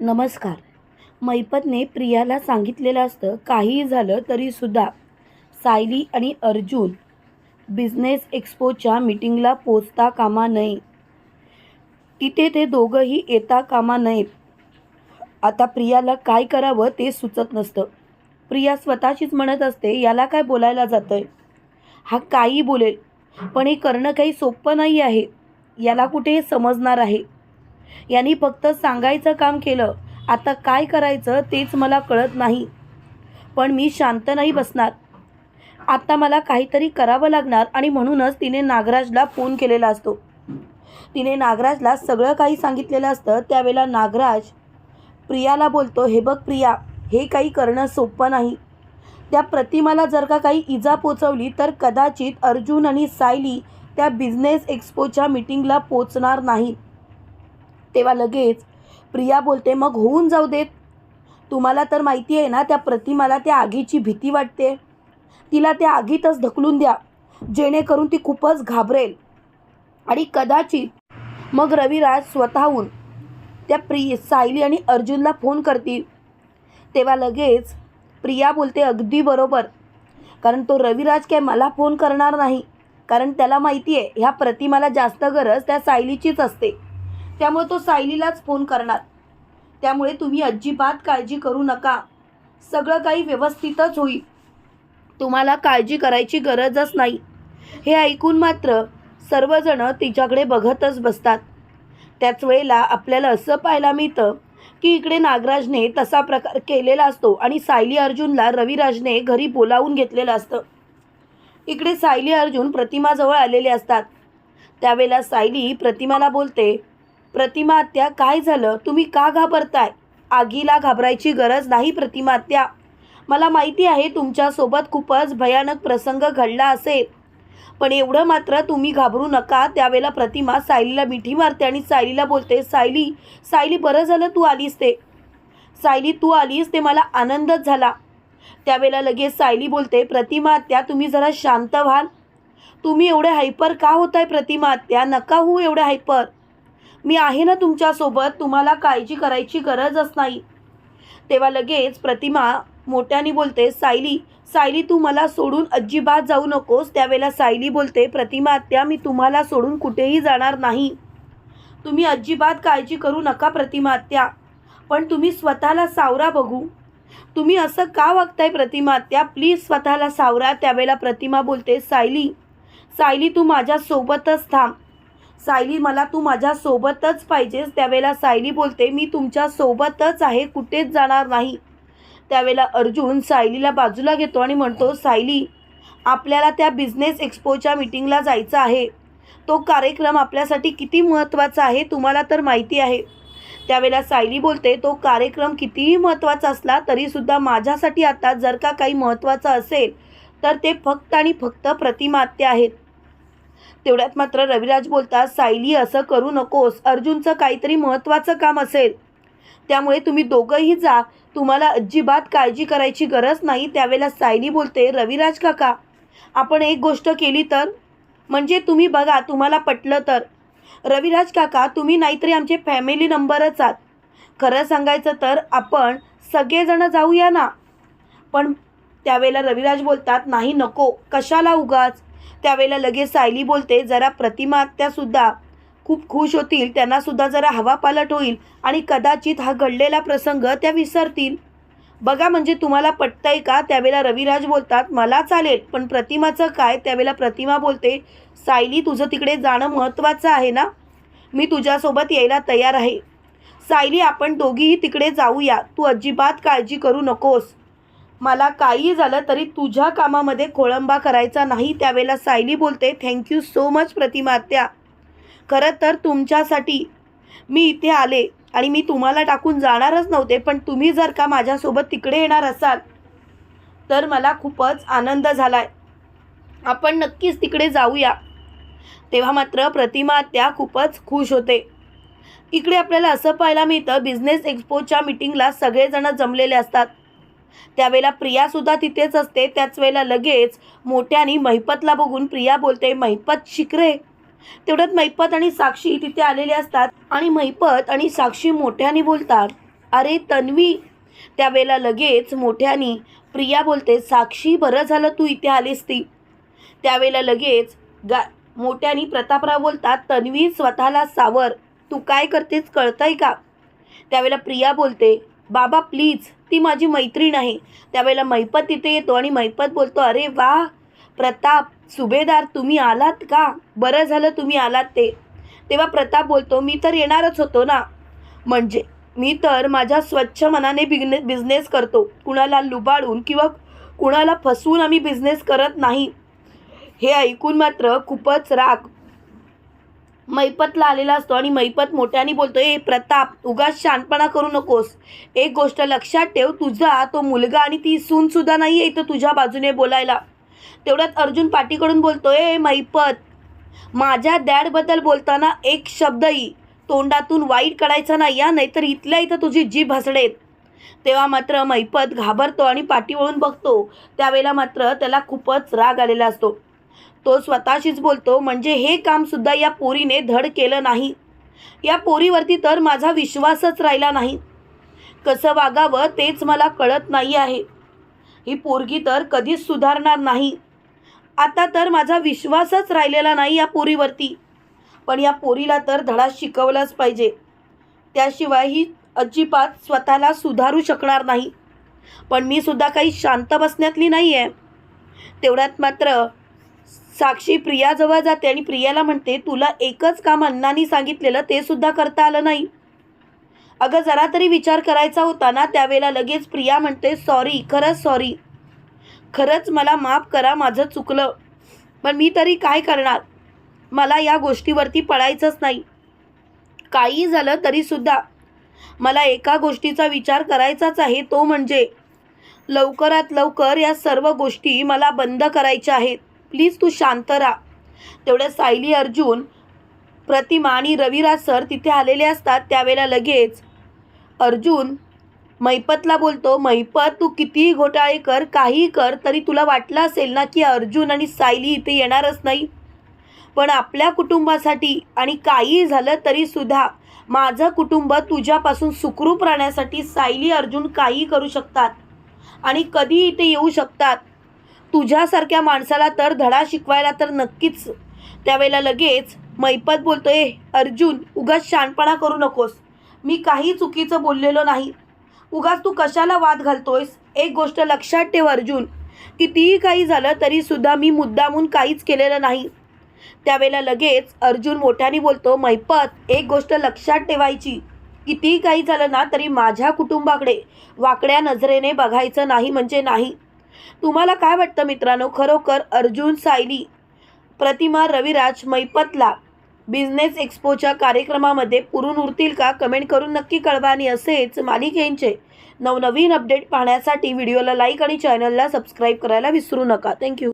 नमस्कार. मैपतने प्रियाला सांगितलेलं असतं काहीही झालं तरीसुद्धा सायली आणि अर्जुन बिझनेस एक्सपोच्या मीटिंगला पोचता कामा नये. तिथे ते दोघंही येता कामा नयेत. आता प्रियाला काय करावं ते सुचत नसतं. प्रिया स्वतःशीच म्हणत असते याला काय बोलायला जातं आहे हा काही बोलेल पण हे करणं काही सोपं नाही आहे. याला कुठे समजणार आहे? यांनी फक्त सांगायचं काम केलं. आता काय करायचं तेच मला कळत नाही. पण मी शांत नाही बसणार. आता मला काहीतरी करावं लागणार आणि म्हणूनच तिने नागराजला फोन केलेला असतो. तिने नागराजला सगळं काही सांगितलेलं असतं. त्यावेळेला नागराज प्रियाला बोलतो हे बघ प्रिया हे काही करणं सोपं नाही. त्या प्रतिमाला जर का काही इजा पोचवली तर कदाचित अर्जुन आणि सायली त्या बिझनेस एक्सपोच्या मीटिंगला पोचणार नाही. तेव्हा लगेच प्रिया बोलते मग होऊन जाऊ देत. तुम्हाला तर माहिती आहे ना त्या प्रतिमाला त्या आगीची भीती वाटते. तिला त्या आगीतच ढकलून द्या. जेणेकरून ती खूपच घाबरेल. आणि कदाचित मग रविराज स्वतःहून त्या प्रि सायली आणि अर्जुनला फोन करतील. तेव्हा लगेच प्रिया बोलते अगदी बरोबर. कारण तो रविराज काय मला फोन करणार नाही. कारण त्याला माहिती आहे ह्या प्रतिमाला जास्त गरज त्या सायलीचीच असते. त्यामुळे तो सायलीलाच फोन करणार. त्यामुळे तुम्ही अजिबात काळजी करू नका. सगळं काही व्यवस्थितच होईल. तुम्हाला काळजी करायची गरजच नाही. हे ऐकून मात्र सर्वजण तिच्याकडे बघतच बसतात. त्याच वेळेला आपल्याला असं पाहायला मिळतं की इकडे नागराजने तसा प्रकार केलेला असतो आणि सायली अर्जुनला रविराजने घरी बोलावून घेतलेलं असतं. इकडे सायली अर्जुन प्रतिमाजवळ आलेले असतात. त्यावेळेला सायली प्रतिमाला बोलते प्रतिमात्या काय झालं? तुम्ही का घाबरताय? आगीला घाबरायची गरज नाही प्रतिमात्या मला माहिती आहे तुमच्यासोबत खूपच भयानक प्रसंग घडला असेल. पण एवढं मात्र तुम्ही घाबरू नका. त्यावेळेला प्रतिमा सायलीला मिठी मारते आणि सायलीला बोलते सायली सायली बरं झालं तू आलीस ते. सायली तू आलीस ते मला आनंदच झाला. त्यावेळेला लगेच सायली बोलते प्रतिमा आत्या तुम्ही जरा शांत व्हाल. तुम्ही एवढे हायपर का होताय प्रतिमा आत्या नका होऊ एवढे हायपर. मी आहे ना तुमच्यासोबत तुम्हाला काळजी करायची गरजच नाही. तेव्हा लगेच प्रतिमा मोठ्याने बोलते सायली सायली तू मला सोडून अजिबात जाऊ नकोस. त्यावेळेला सायली बोलते प्रतिमा आत्या मी तुम्हाला सोडून कुठेही जाणार नाही. तुम्ही अजिबात काळजी करू नका प्रतिमा आत्या. पण तुम्ही स्वतःला सावरा बघू. तुम्ही असं का वागताय प्रतिमा आत्या? प्लीज स्वतःला सावरा. त्यावेळेला प्रतिमा बोलते सायली सायली तू माझ्यासोबतच थांब. सायली मला तू माझ्यासोबतच पाहिजेस. त्यावेळेला सायली बोलते मी तुमच्यासोबतच आहे कुठेच जाणार नाही. त्यावेळेला अर्जुन सायलीला बाजूला घेतो आणि म्हणतो सायली आपल्याला त्या बिझनेस एक्सपोच्या मीटिंगला जायचं आहे. तो कार्यक्रम आपल्यासाठी किती महत्त्वाचा आहे तुम्हाला तर माहिती आहे. त्यावेळेला सायली बोलते तो कार्यक्रम कितीही महत्त्वाचा असला तरीसुद्धा माझ्यासाठी आता जर का काही महत्त्वाचं असेल तर ते फक्त आणि फक्त प्रतिमात्य आहेत. तेवढ्यात मात्र रविराज बोलतात सायली असं करू नकोस. अर्जुनचं काहीतरी महत्त्वाचं काम असेल. त्यामुळे तुम्ही दोघंही जा. तुम्हाला अजिबात काळजी करायची गरज नाही. त्यावेळेला सायली बोलते रविराज काका आपण एक गोष्ट केली तर? म्हणजे तुम्ही बघा तुम्हाला पटलं तर. रविराज काका तुम्ही नाहीतरी आमचे फॅमिली नंबरच आहात. खरं सांगायचं तर आपण सगळेजणं जाऊया ना? पण त्यावेळेला रविराज बोलतात नाही नको. कशाला उगाच? त्यावेळेला लगेच सायली बोलते जरा प्रतिमा त्यासुद्धा खूप खुश होतील त्यांनासुद्धा जरा हवा पालट होईल आणि कदाचित हा घडलेला प्रसंग त्या विसरतील. बघा म्हणजे तुम्हाला पटतंय का? त्यावेळेला रविराज बोलतात मला चालेल पण प्रतिमाचं काय? त्यावेळेला प्रतिमा बोलते सायली तुझं तिकडे जाणं महत्त्वाचं आहे ना? मी तुझ्यासोबत यायला तयार आहे. सायली आपण दोघीही तिकडे जाऊया. तू अजिबात काळजी करू नकोस. मला काही झालं तरी तुझ्या कामामध्ये खोळंबा करायचा नाही त्यावेळेला सायली बोलते थँक्यू सो मच प्रतिमा आत्या खरं तर तुमच्यासाठी मी इथे आले आणि मी तुम्हाला टाकून जाणारच नव्हते पण तुम्ही जर का माझ्यासोबत तिकडे येणार असाल तर मला खूपच आनंद झाला आहे आपण नक्कीच तिकडे जाऊया. तेव्हा मात्र प्रतिमा त्या खूपच खुश होते. इकडे आपल्याला असं पाहायला मिळतं बिझनेस एक्सपोच्या मीटिंगला सगळेजण जमलेले असतात. त्यावेळेला प्रियासुद्धा तिथेच असते. त्याच वेळेला लगेच मोठ्याने महिपतला बघून प्रिया बोलते महिपत शिकरे तेवढ्यात महिपत आणि साक्षी तिथे आलेले असतात आणि महिपत आणि साक्षी मोठ्याने बोलतात अरे तन्वी. त्यावेळेला लगेच मोठ्यानी प्रिया बोलते साक्षी बरं झालं तू इथे आलीस ती. त्यावेळेला लगेच गा मोठ्यानी प्रतापराव बोलतात तन्वी स्वतःला सावर. तू काय करतेस कळतंय का? त्यावेळेला प्रिया बोलते बाबा प्लीज ती माझी मैत्रीण आहे. त्यावेळेला मैपत तिथे येतो आणि मैपत बोलतो अरे वा प्रताप सुभेदार तुम्ही आलात का? बरं झालं तुम्ही आलात ते. तेव्हा प्रताप बोलतो मी तर येणारच होतो ना. म्हणजे मी तर माझ्या स्वच्छ मनाने बिगने बिझनेस करतो. कुणाला लुबाडून किंवा कुणाला फसवून आम्ही बिझनेस करत नाही. हे ऐकून मात्र खूपच राग मैपतला आलेला असतो आणि मैपत मोठ्याने बोलतो ए प्रताप उगाच शानपणा करू नकोस. एक गोष्ट लक्षात ठेव तुझा तो मुलगा आणि ती सूनसुद्धा नाही आहे इथं तुझ्या बाजूने बोलायला. तेवढ्यात अर्जुन पाठीकडून बोलतो ए मैपत माझ्या डॅडबद्दल बोलताना एक शब्दही तोंडातून वाईट काढायचा नाही या नाहीतर इथल्या इथं तुझी जीभ हसडेल तेव्हा मात्र मैपत घाबरतो आणि पाठी वळून बघतो. त्यावेळेला मात्र त्याला खूपच राग आलेला असतो. तो स्वतःशीच बोलतो म्हणजे हे कामसुद्धा या पोरीने धड केलं नाही. या पोरीवरती तर माझा विश्वासच राहिला नाही. कसं वागावं तेच मला कळत नाही आहे. ही पोरगी तर कधीच सुधारणार नाही. आता तर माझा विश्वासच राहिलेला नाही या पोरीवरती. पण या पोरीला तर धडा शिकवलाच पाहिजे. त्याशिवाय ही अजिबात स्वतःला सुधारू शकणार नाही. पण मी सुद्धा काही शांत बसण्यातली नाही आहे तेवढ्यात मात्र साक्षी प्रियाजवळ जाते आणि प्रियाला म्हणते तुला एकच काम अण्णांनी सांगितलेलं ते सुद्धा करता आलं नाही. अगं जरा तरी विचार करायचा होता ना त्यावेळेला लगेच प्रिया म्हणते सॉरी खरंच सॉरी. खरंच मला माफ करा माझं चुकलं. पण मी तरी काय करणार? मला या गोष्टीवरती पळायचंच नाही. काही झालं तरीसुद्धा मला एका गोष्टीचा विचार करायचाच आहे तो म्हणजे लवकरात लवकर या सर्व गोष्टी मला बंद करायच्या आहेत. प्लीज तू शांत राहा. तेवढ्या सायली अर्जुन प्रतिमा आणि रविराज सर तिथे आलेले असतात त्यावेळेला लगेच. अर्जुन मैपतला बोलतो मैपत तू कितीही घोटाळे कर काहीही कर तरी तुला वाटलं असेल ना की अर्जुन आणि सायली इथे येणारच नाही? पण आपल्या कुटुंबासाठी आणि काहीही झालं तरीसुद्धा माझं कुटुंब तुझ्यापासून सुखरूप राहण्यासाठी सायली अर्जुन काहीही करू शकतात आणि कधी इथे येऊ शकतात. तुझ्यासारख्या माणसाला तर धडा शिकवायला तर नक्कीच. त्यावेळेला लगेच मैपत बोलतोय अर्जुन उगाच शानपणा करू नकोस. मी काही चुकीचं बोललेलो नाही. उगाच तू कशाला वाद घालतोयस? एक गोष्ट लक्षात ठेव अर्जुन. कितीही काही झालं तरीसुद्धा मी मुद्दामून काहीच केलेलं नाही. त्यावेळेला लगेच अर्जुन मोठ्याने बोलतो मैपत एक गोष्ट लक्षात ठेवायची. कितीही काही झालं ना तरी माझ्या कुटुंबाकडे वाकड्या नजरेने बघायचं नाही म्हणजे नाही. तुम्हाला काय वाटतं मित्रांनो? खरोखर अर्जुन सायली प्रतिमा रविराज मैपतला बिझनेस एक्स्पोच्या कार्यक्रमामध्ये पुरून उरतील का? कमेंट करून नक्की कळवा आणि असेच मालिकेंचे नवनवीन अपडेट पाहण्यासाठी व्हिडिओला लाईक आणि चॅनलला सबस्क्राईब करायला विसरू नका. थँक्यू